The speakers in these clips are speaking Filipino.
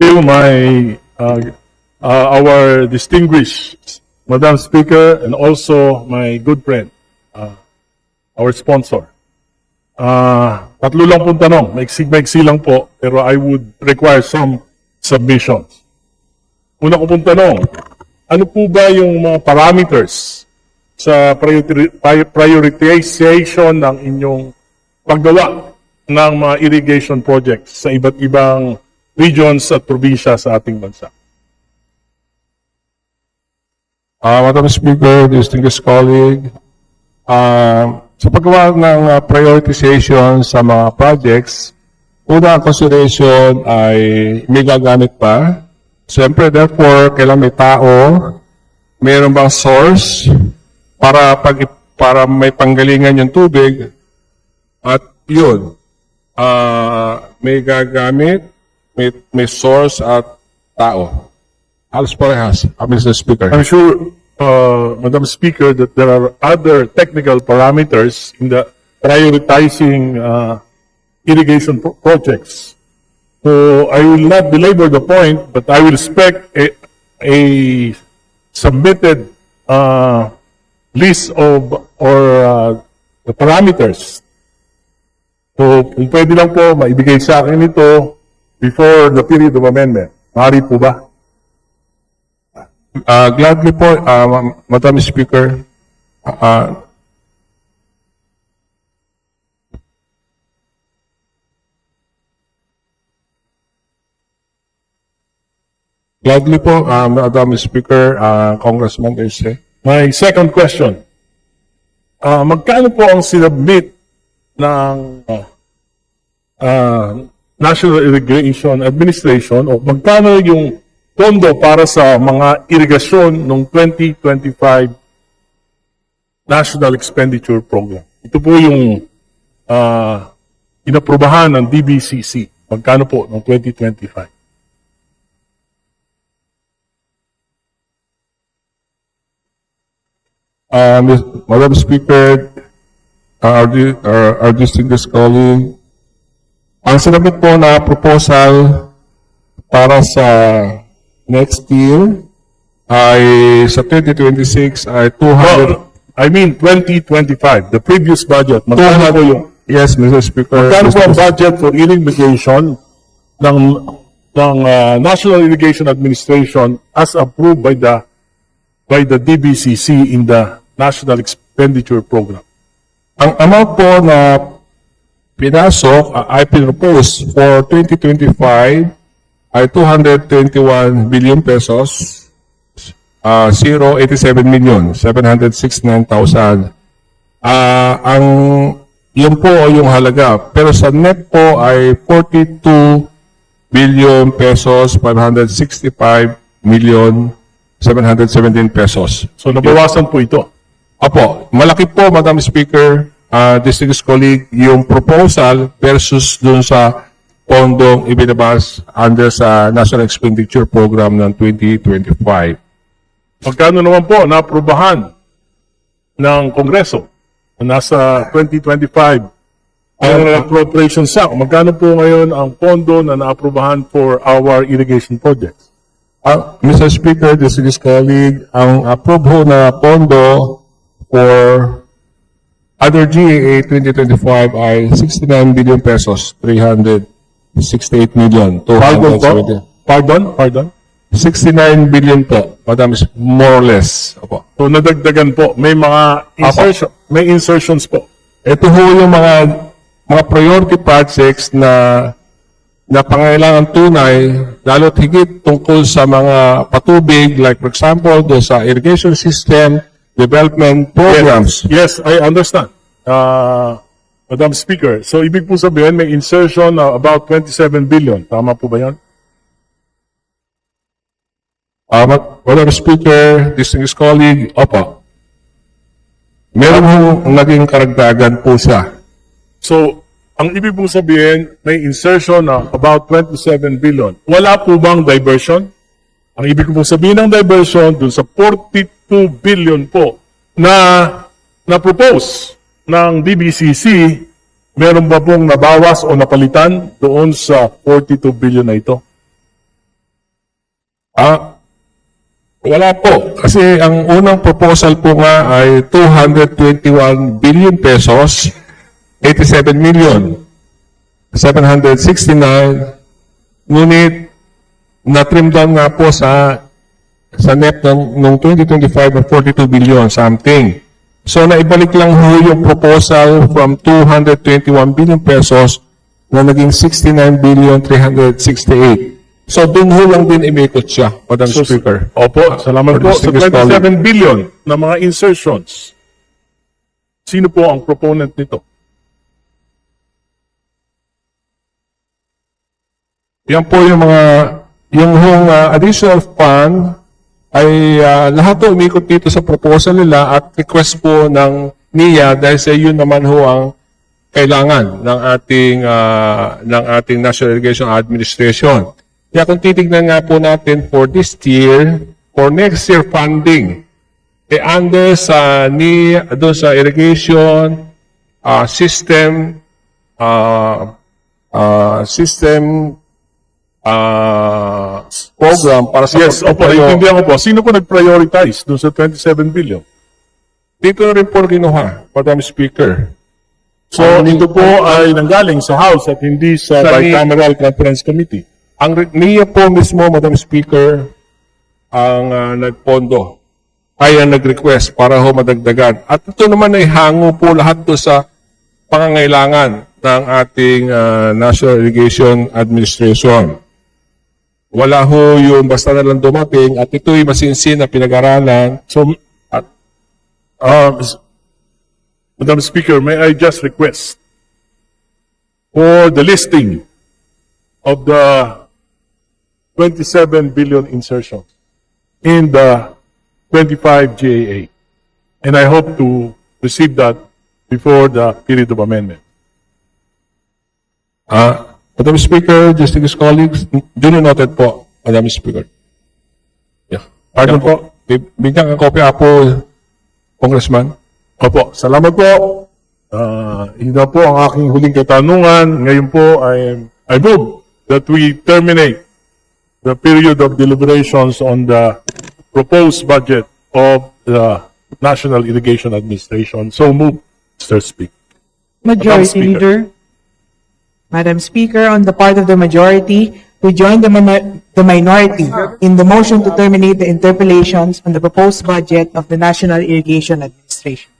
you, my, uh, uh, our distinguished Madam Speaker, and also my good friend, uh, our sponsor. Uh, tatlo lang pong tanong, maiksi-maiksi lang po, pero I would require some submissions. Una ko pong tanong, ano po ba yung mga parameters sa priori- pri- prioritization ng inyong paggawa ng mga irrigation projects sa iba't ibang regions at probinsya sa ating bansa? Uh, Madam Speaker, distinguished colleague, uh, sa paggawa ng uh, prioritization sa mga projects, una ang consideration ay may gagamit pa. Siyempre, therefore, kailangan may tao, mayroon bang source para pag para may panggalingan yung tubig at yun, uh, may gagamit, may, may source at tao. Halos parehas, uh, Mr. Speaker. I'm sure, uh, Madam Speaker, that there are other technical parameters in the prioritizing uh, irrigation pro- projects. So I will not belabor the point, but I will expect a, a submitted uh, list of or uh, the parameters. So kung pwede lang po, maibigay sa akin ito before the period of amendment. Maaari po ba? Uh, gladly po, uh, Ma- Madam Speaker, uh, gladly po, uh, Madam Speaker, uh, Congressman Erce. My second question. Ah, magkano po ang sinubmit ng ah, ah, National Irrigation Administration o magkano yung pondo para sa mga irigasyon ng 2025 National Expenditure Program? Ito po yung ah, inaprubahan ng DBCC. Magkano po ng 2025? Uh, Madam Speaker, uh, our, di- our, our distinguished colleague, ang sinabit po na proposal para sa next year ay sa 2026 ay 200, Well, I mean 2025, the previous budget. Magkano po yung 200 yes, Mr. Speaker. Magkano po ang budget for irrigation ng ng uh, National Irrigation Administration as approved by the by the DBCC in the National Expenditure Program? Ang amount po na pinasok uh, ay pinropose for 2025 ay 221 billion pesos. Uh, 087 million, 769,000. Ah, ang yun po yung halaga. Pero sa net po ay 42 billion pesos, 565 million, 717 pesos. So nabawasan po ito. Apo, malaki po, Madam Speaker, uh, distinguished colleague, yung proposal versus dun sa pondong ibinabas under sa National Expenditure Program ng 2025. Magkano naman po naaprubahan ng Kongreso na nasa 2025 ang appropriation sack? Magkano po ngayon ang pondo na naaprubahan for our irrigation projects? Uh, Mr. Speaker, distinguished colleague, ang approve na pondo for other GAA 2025 ay 69 billion pesos, 368 million, Pardon po? 270. Pardon? Pardon? 69 billion po, Madam, more or less. Opo. So nadagdagan po. May mga insertion, may insertions po. Ito ho yung mga mga priority projects na na pangailangan tunay, lalo't higit tungkol sa mga patubig, like for example, do sa irrigation system, development programs. Yes, I understand. Uh, Madam Speaker, so ibig po sabihin may insertion na about 27 billion. Tama po ba yan? Uh, Ma- Madam Speaker, distinguished colleague, opo. Meron ho naging karagdagan po siya. So, ang ibig po sabihin, may insertion na about 27 billion. Wala po bang diversion? Ang ibig po sabihin ng diversion dun sa 42 billion po na na-propose ng DBCC, meron ba pong nabawas o napalitan doon sa 42 billion na ito? Ah, wala po. Kasi ang unang proposal po nga ay 221 billion pesos, 87 million, 769, ngunit na-trim down nga po sa sa NEP ng, ng 2025 ng 42 billion something. So naibalik lang ho yung proposal from 221 billion pesos na naging 69 billion 368. So doon ho lang din imikot siya, Madam So, Speaker. Opo, salamat po. Sa Distinguished 27 billion na mga insertions, sino po ang proponent nito? Yan po yung mga, yung hong ah, additional fund ay ah, lahat umikot dito sa proposal nila at request po ng NIA dahil sa yun naman ho ang kailangan ng ating ah, ng ating National Irrigation Administration. Kaya kung titignan nga po natin for this year, for next year funding, eh under sa ni doon sa irrigation ah, system ah, ah, system ah, program para sa Yes, opo, pagtatayo. naintindihan ko po. Sino po nag-prioritize dun sa 27 billion? Dito na rin po kinuha, Madam Speaker. So, ito po ay nanggaling sa House at hindi sa, Sa ni- Bicameral Conference Committee. Ang re- NIA po mismo, Madam Speaker, ang ah, nagpondo ay ang nag-request para ho madagdagan. At ito naman ay hango po lahat do sa pangangailangan ng ating ah, National Irrigation Administration. Wala ho yun basta na lang dumating at ito'y masinsin na pinag-aralan. So, at, uh, Madam Speaker, may I just request for the listing of the 27 billion insertions in the 25 GAA. And I hope to receive that before the period of amendment. Ah, Madam Speaker, distinguished colleagues, duly noted po, Madam Speaker. Yeah. Pardon Yan po? Bi- Bigyan ka kopya po, Congressman. Opo, salamat po. Uh, yun na po ang aking huling katanungan. Ngayon po, I, I move that we terminate the period of deliberations on the proposed budget of the National Irrigation Administration. So move, Mr. Speaker. Majority Speaker. Leader. Madam Speaker, on the part of the majority, we join the, the minority in the motion to terminate the interpolations on the proposed budget of the National Irrigation Administration.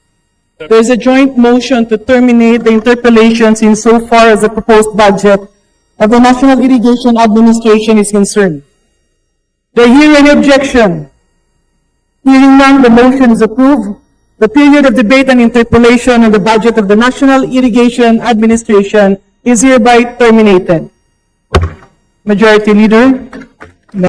There is a joint motion to terminate the interpolations insofar as the proposed budget of the National Irrigation Administration is concerned. Do I hear any objection? Hearing none, the motion is approved. The period of debate and interpellation on the budget of the National Irrigation Administration is hereby terminated. Majority Leader.